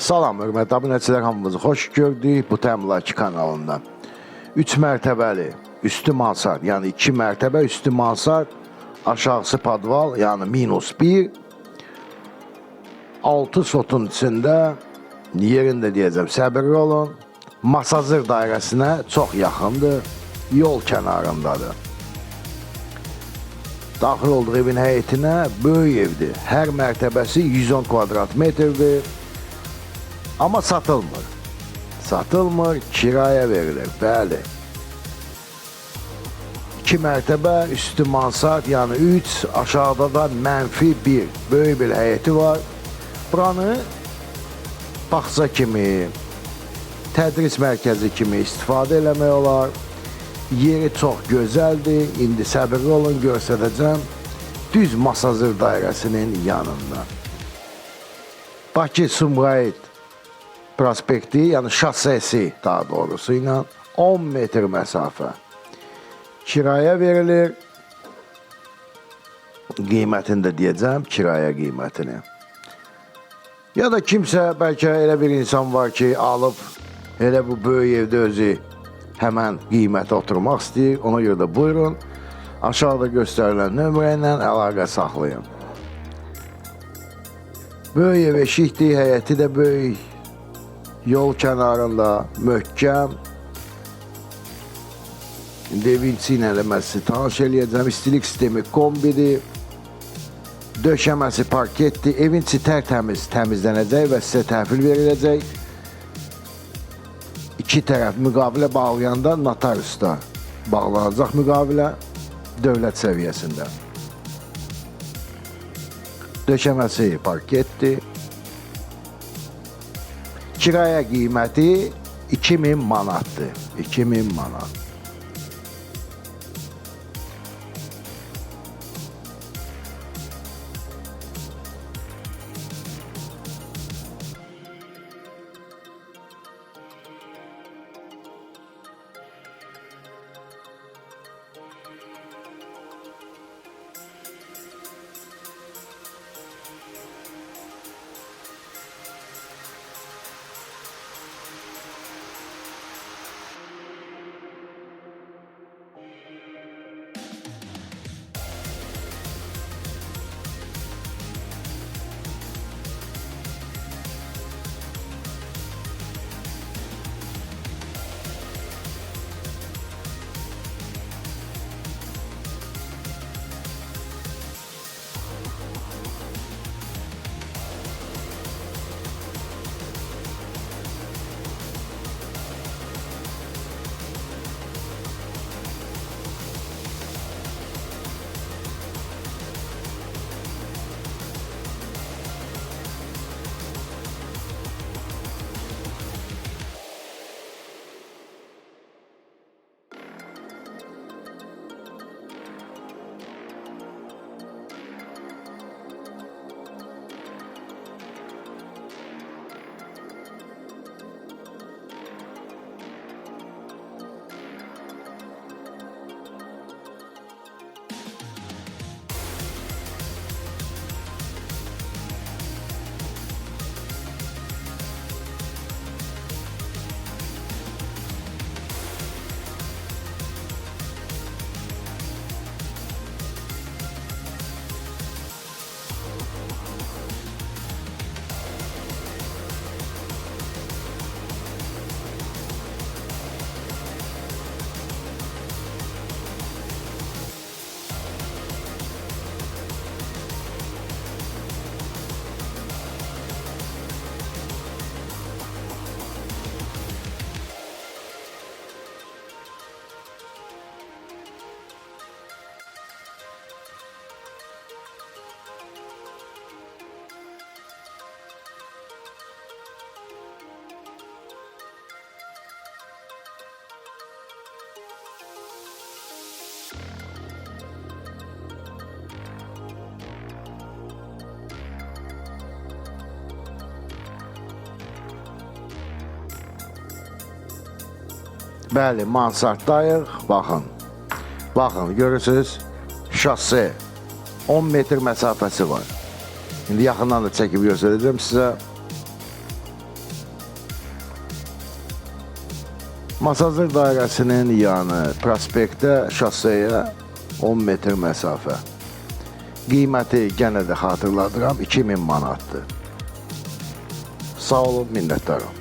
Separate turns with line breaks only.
Salam, hörmətli abunəçilər hamımızı xoş gördük bu Təmlaki kanalında. 3 mərtəbəli üstü mansard, yəni 2 mərtəbə üstü mansard, aşağısı padval, yəni minus 1. 6 sotun içində yerində deyəcəm, səbirli olun. Masazır dairəsinə çox yaxındır, yol kənarındadır. Daxil olduğu evin həyətinə böyük evdir. Hər mərtəbəsi 110 kvadrat metrdir. Amma satılmır. Satılmır, kiraya verilir. Bəli. 2 mərtəbə, üstü mansard, yəni 3, aşağıda da mənfi 1. Böyük bir həyəti var. Buranı bağça kimi, tədris mərkəzi kimi istifadə eləmək olar. Yeri çox gözəldir. İndi səbirli olun, göstərəcəm. Düz Masazır dairəsinin yanında. Bakı Sumqayıt prospekti, yəni şassesi daha doğrusu ilə 10 metr məsafə kiraya verilir. Qiymətini də deyəcəm, kiraya qiymətini. Ya da kimsə bəlkə elə bir insan var ki, alıb elə bu böyük evdə özü həmən qiymətə oturmaq istəyir. Ona görə də buyurun. Aşağıda göstərilən nömrə ilə əlaqə saxlayın. Böyük ev eşikdir, həyəti də böyük. Yol kənarında möhkəm. Devin çiynələməsi tanış eləyəcəm. İstilik sistemi kombidir. Döşəməsi parketdir. Evin içi tərtəmiz təmizlənəcək və sizə təhvil veriləcək. İki tərəf müqavilə bağlayanda notariusda bağlanacaq müqavilə dövlət səviyyəsində. Döşəməsi parketdir. Kiraya qiyməti 2000 manatdır. 2000 manat. Bəli, mansarddayıq. Baxın. Baxın, görürsüz? Şase 10 metr məsafəsi var. İndi yaxından da çəkib göstərəcəm sizə. Masazır dairəsinin yanı prospektə şaseyə 10 metr məsafə. Qiyməti yenə də xatırladıram 2000 manatdır. Sağ olun, minnətdaram.